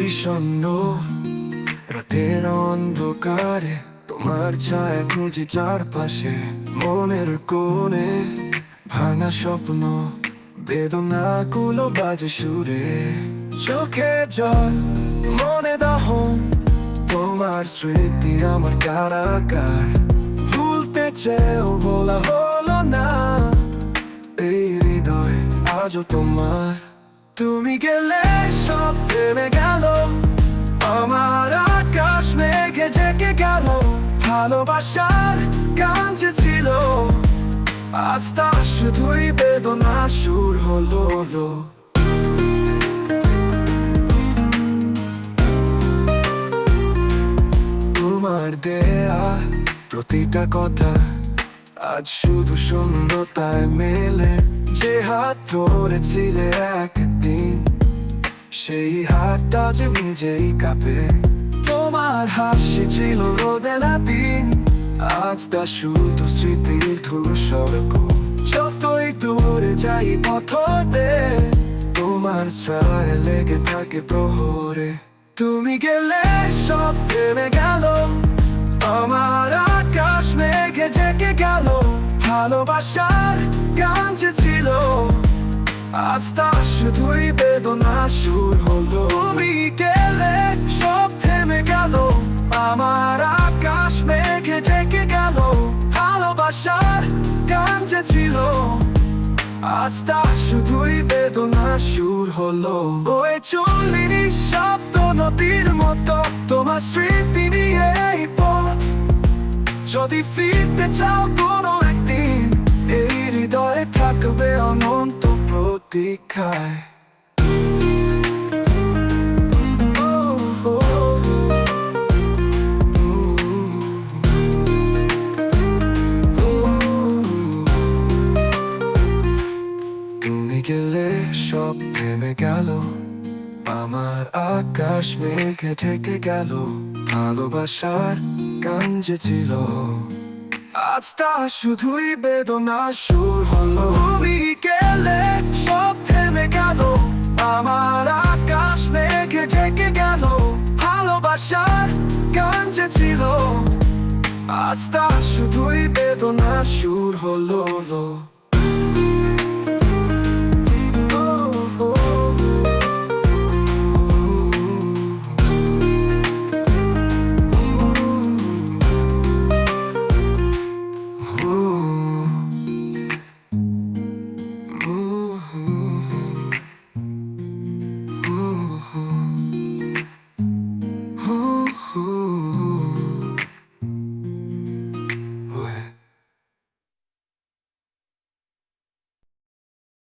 কৃষ্ণ রাতের অন্ধকারে তোমার ছায়া খুঁজে চারপাশে, মনের কোণে ভাঙা স্বপ্ন বেদনা কুলো বাজে সুরে। চোখে জল, মনে দাহ তোমার স্মৃতি আমার কারাকার ভুলতে চেয়েও বলা হলো না, এই হৃদয় আজও তোমার। তুমি গেলে সব থেমে গেল। আমার আকাশ মেঘে ঢেকে গেল। ভালোবাসার গান যে ছিল, আজ তা শুধুই বেদনা সুর হলো। তোমার দেয়া প্রতিটা কথা আজ শুধু শূন্যতায় মেলে। যে হাত ধরেছিলে একদিন সেই হাতটা যে নিজেই কাঁপে, তোমার হাসি ছিল রোদেলা দিন। আজ তা শুধু স্মৃতির ধূসর্গ যতই দূরে যাই পথতে, তোমার ছায় লেগে থাকে প্রহরে। তুমি গেলে সব থেমে গেল, আমার আকাশ মেঘে ঢেকে গেল, ভালোবাসার গান ছিল, আজ তা শুধুই বেদনা সুর হলো। তুমি গেলে সব থেমে গেল। আমার আকাশ মেঘে ঢেকে গেল। ভালোবাসার গান যে ছিল, আজ তা শুধুই বেদনা সুর হলো। ওই চুলিনি শব্দ নদীর মতো তোমার স্মৃতি নিয়ে এই পথ। যদি ফিরতে চাও কোনো একদিন, এই হৃদয়ে থাকবে অনন্ত oh. তুমি গেলে সব থেমে গেল আমার আকাশ মেঘে ঢেকে গেল ভালোবাসার গান যে ছিল আজ তা শুধুই বেদনা সুর হলো তুমি গেলে গান যে ছিল আজ তা শুধুই বেদনা সুর হলো।